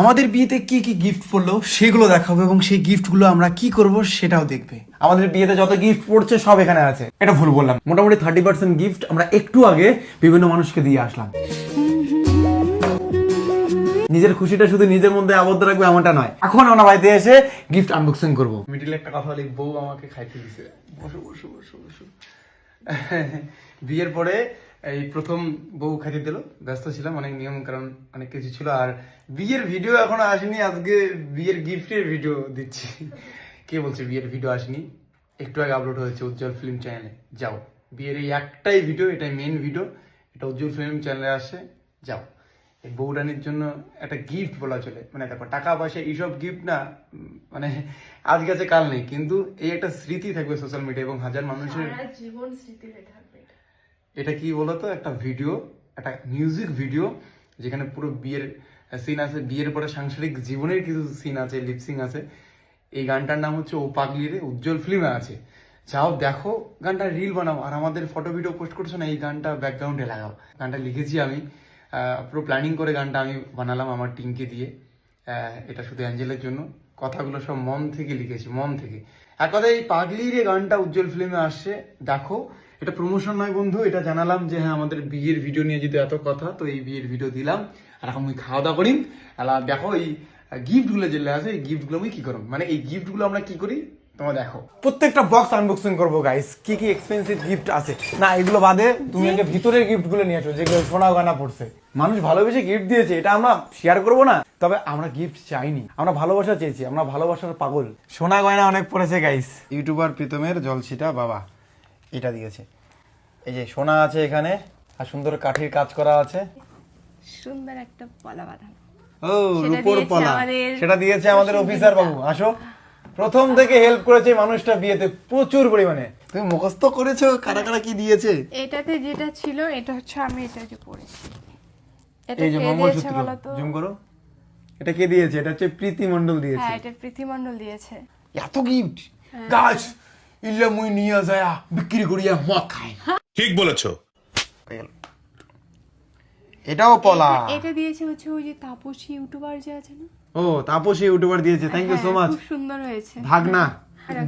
আমাদের বিয়েতে কি কি গিফট পড়ল সেগুলো দেখাবো এবং সেই গিফটগুলো আমরা কি করব সেটাও দেখবে। আমাদের বিয়েতে যত গিফট পড়ছে সব এখানে আছে। এটা ভুল বললাম। মোটামুটি থার্টি পার্সেন্ট গিফট আমরা একটু আগে বিভিন্ন মানুষকে দিয়ে আসলাম। নিজের খুশিটা শুধু নিজের মধ্যে আবদ্ধ রাখবে এমনটা নয়। এখন আমরা বাড়িতে এসে গিফট আনবক্সিং করব। মিডিলে একটা কথা বলি, বউ আমাকে খাইতে দিছে। বসো বসো বসো বসো। বিয়ের পরে এই প্রথম বউ খাইতে দিল, ব্যস্ত ছিলাম, অনেক নিয়ম কারণ অনেক কিছু ছিল। আর বিয়ের ভিডিও এখনও আসেনি, আজকে বিয়ের গিফটের ভিডিও দিচ্ছি। কে বলছে বিয়ের ভিডিও আসেনি? একটু আগে আপলোড হয়েছে উজ্জ্বল ফিল্ম চ্যানেলে যাও। বিয়ের এই একটাই ভিডিও এটাই মেন ভিডিও এটা উজ্জ্বল ফিল্ম চ্যানেলে আসে, যাও। এই বউরানির জন্য একটা গিফট বলা চলে। মানে দেখো, টাকা পয়সা এইসব গিফট না মানে আজকে আছে কাল নেই, কিন্তু এই একটা স্মৃতি থাকবে সোশ্যাল মিডিয়া এবং হাজার মানুষের জীবন স্মৃতি এটা। কি বলতো? একটা ভিডিও একটা মিউজিক ভিডিও যেখানে পুরো বিয়ের সিন আছে। বিয়ের পরে সাংসারিক জীবনের কিছু সিন আছে লিপসিং আছে। এই গানটার নাম হচ্ছে ও পাগলি রে উজ্জ্বল ফিল্মে আছে। যাও দেখো গানটা রিল বানাও। আর আমাদের ফটো ভিডিও পোস্ট করছ না, এই গানটা ব্যাকগ্রাউন্ডে লাগাও। গানটা লিখেছি আমি। পুরো প্ল্যানিং করে গানটা আমি বানালাম আমার টিমকে দিয়ে। এটা শুধু অ্যাঞ্জেলের জন্য। কথাগুলো সব মন থেকে লিখেছি, মন থেকে। এক কথা এই পাগলির গানটা উজ্জ্বল ফিল্মে আসছে, দেখো। এটা প্রমোশন নয় বন্ধু এটা জানালাম যে হ্যাঁ আমাদের বিয়ের ভিডিও নিয়ে যদি এত কথা তো এই বিয়ের ভিডিও দিলাম। আর এখন আমি খাওয়া দাওয়া করি আর দেখো এই গিফটগুলো যেগুলো আছে এই গিফটগুলো আমি কি করব মানে এই গিফটগুলো আমরা কি করি? তোমরা দেখো। প্রত্যেকটা বক্স আনবক্সিং করব গাইস কি কি এক্সপেন্সিভ গিফট আছে? না এগুলো বাদে তুমি আগে ভিতরের গিফটগুলো নিয়ে আসো যেগুলো সোনা গানা পড়ছে। মানুষ ভালোবেসে গিফট দিয়েছে এটা আমরা শেয়ার করব না। তবে আমরা গিফট চাইনি। আমরা ভালোবাসা চেয়েছি আমরা ভালোবাসার পাগল। সোনা গয়না অনেক পড়েছে গাইস ইউটিউবার প্রীতমের জলসিটা বাবা। এটা দিয়েছে। এই যে সোনা আছে এখানে আর সুন্দর কাঠির কাজ করা আছে। সুন্দর একটা পলা বাঁধা ও রূপোর পলা। সেটা দিয়েছে আমাদের অফিসার বাবু। আসো। প্রথম থেকে হেল্প করেছে মানুষটা বিয়েতে প্রচুর পরিমাণে। তুমি মুখস্থ করেছ? কারা কারা কি দিয়েছে? এটাতে যেটা ছিল এটা হচ্ছে আমি এটা যে পড়েছি এটা এই যে মঙ্গলসূত্র জুম করো। এটা কে দিয়েছে? এটা হচ্ছে প্রীতি মন্ডল দিয়েছে। হ্যাঁ এটা প্রীতিমণ্ডল দিয়েছে। এত গিফট গাছ ইল্লা মুই নিয়ে যায় বিক্রি করিয়া মদ খাই। ঠিক বলেছ। এটাও পলা। এটা দিয়েছে হচ্ছে ওই যে তাপসী ইউটিউবার যে আছে না? ও তাপসী ইউটিউবার দিয়েছে থ্যাংক ইউ সো মাচ খুব সুন্দর হয়েছে। ভাগ না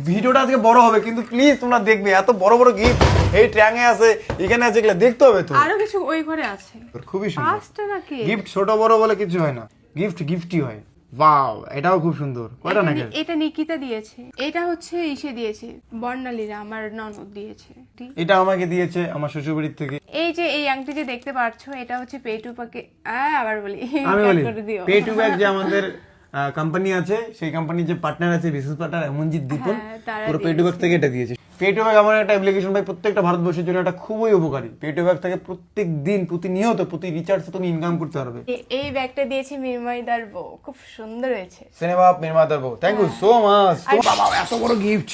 ভিডিওটা আজকে বড় হবে কিন্তু প্লিজ তোমরা দেখবে এত বড় বড় গিফট। এই ট্র্যাঙে আছে এখানে আছে এগুলো দেখতে হবে তো। আরও কিছু ওই ঘরে আছে। খুবই সুন্দর। পাঁচটা নাকি? গিফট ছোট বড় বলে কিছু হয় না। গিফট গিফটই হয়। ওয়াও এটাও খুব সুন্দর। কয়টা নাকি এটা নিকিতা দিয়েছে। এটা হচ্ছে ইসে দিয়েছে। বর্ণালীরা আমার ননদ দিয়েছে। এটা আমাকে দিয়েছে আমার শ্বশুরবাড়ির থেকে। এই যে এই আংটি যে দেখতে পাচ্ছ এটা হচ্ছে পে টু পাকে আবার বলি। আমি বলি করে দিও। পে টু ব্যাক যে আমাদের কোম্পানি আছে সেই কোম্পানির যে পার্টনার আছে বিশেষ পার্টনার এমনজিৎ দীপন হ্যাঁ, পুরো পে টু থেকে এটা দিয়েছে। পে টু ব্যাক আমার একটা অ্যাপ্লিকেশন ভাই প্রত্যেকটা ভারতবর্ষের জন্য এটা খুবই উপকারী। পে টু ব্যাক থেকে প্রত্যেক দিন প্রতিনিয়ত প্রতি রিচার্জ তুমি ইনকাম করতে পারবে। এই ব্যাগটা দিয়েছে মিরমাইদার বউ খুব সুন্দর হয়েছে। সিনেমা নির্মাতার বউ। থ্যাংক ইউ সো মাচ তো বাবা এত বড় গিফট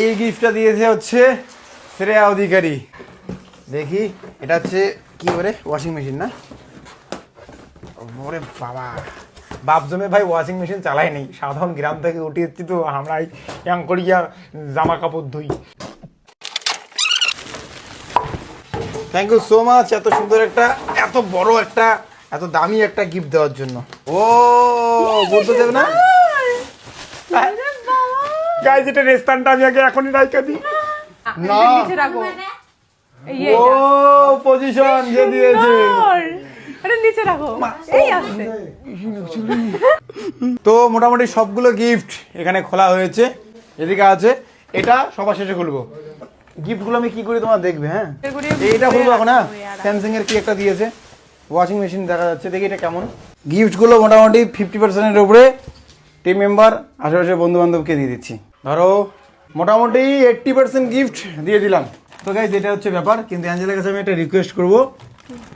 এই গিফটটা দিয়েছে হচ্ছে শ্রেয়া অধিকারী। দেখি এটা হচ্ছে কি বলে ওয়াশিং মেশিন না? ওরে বাবা। বাপ জমে ভাই ওয়াশিং মেশিন চালাই নেই। সাধারণ গ্রাম থেকে উঠে এসেছি তো আমরা ইয়াং করিয়া জামা কাপড় ধুই। থ্যাংক ইউ সো মাচ এত সুন্দর একটা এত বড় একটা এত দামি একটা গিফট দেওয়ার জন্য। ও বুদ্ধদেব না? গাইজ এটা রেস্তানটা আমি আগে এখনই রাইকা দিই। না। এই ও পজিশন যে দিয়েছে। এটা নিচে রাখো। এই আসছে। তো মোটামুটি সবগুলো গিফট এখানে খোলা হয়েছে এদিকে আছে। এটা সবার শেষে খুলবো। গিফটগুলো আমি কি করি তোমার দেখবে হ্যাঁ? এইটা খুলবো এখন হ্যাঁ? ওই স্যামসাং এর কি একটা দিয়েছে। ওয়াশিং মেশিন দেখা যাচ্ছে দেখি এটা কেমন। গিফটগুলো মোটামুটি ফিফটি পার্সেন্টের উপরে। টিম মেম্বার আশেপাশে বন্ধু বান্ধবকে দিয়ে দিচ্ছি। ধরো মোটামুটি এইট্টি পার্সেন্ট গিফট দিয়ে দিলাম। তো গাইজ এটা হচ্ছে ব্যাপার। কিন্তু অ্যাঞ্জেলের কাছে আমি একটা রিকোয়েস্ট করব।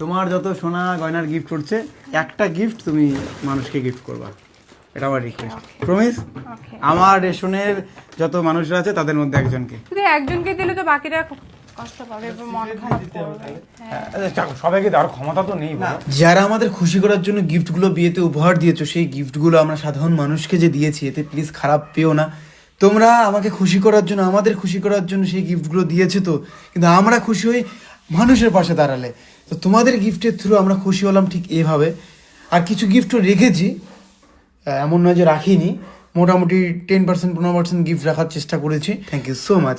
তোমার যত সোনা গয়নার গিফট করছে একটা গিফট তুমি মানুষকে গিফট করবা। এটা আমার রিকোয়েস্ট প্রমিস আমার রেশনের যত মানুষরা আছে তাদের মধ্যে একজনকে। একজনকে দিলে তো বাকিরা কষ্ট পাবে বা মন খারাপ করবে। হ্যাঁ। আচ্ছা, সবাইকে দেওয়ার ক্ষমতা তো নেই যারা আমাদের খুশি করার জন্য গিফটগুলো বিয়েতে উপহার দিয়েছ সেই গিফটগুলো আমরা সাধারণ মানুষকে যে দিয়েছি এতে প্লিজ খারাপ পেও না। তোমরা আমাকে খুশি করার জন্য আমাদের খুশি করার জন্য সেই গিফটগুলো দিয়েছ তো কিন্তু আমরা খুশি হই মানুষের পাশে দাঁড়ালে। তো তোমাদের গিফটের থ্রু আমরা খুশি হলাম ঠিক এভাবে। আর কিছু গিফটও রেখেছি এমন নয় যে রাখিনি। মোটামুটি টেন পার্সেন্ট পনেরো পার্সেন্ট গিফট রাখার চেষ্টা করেছি। Thank you so much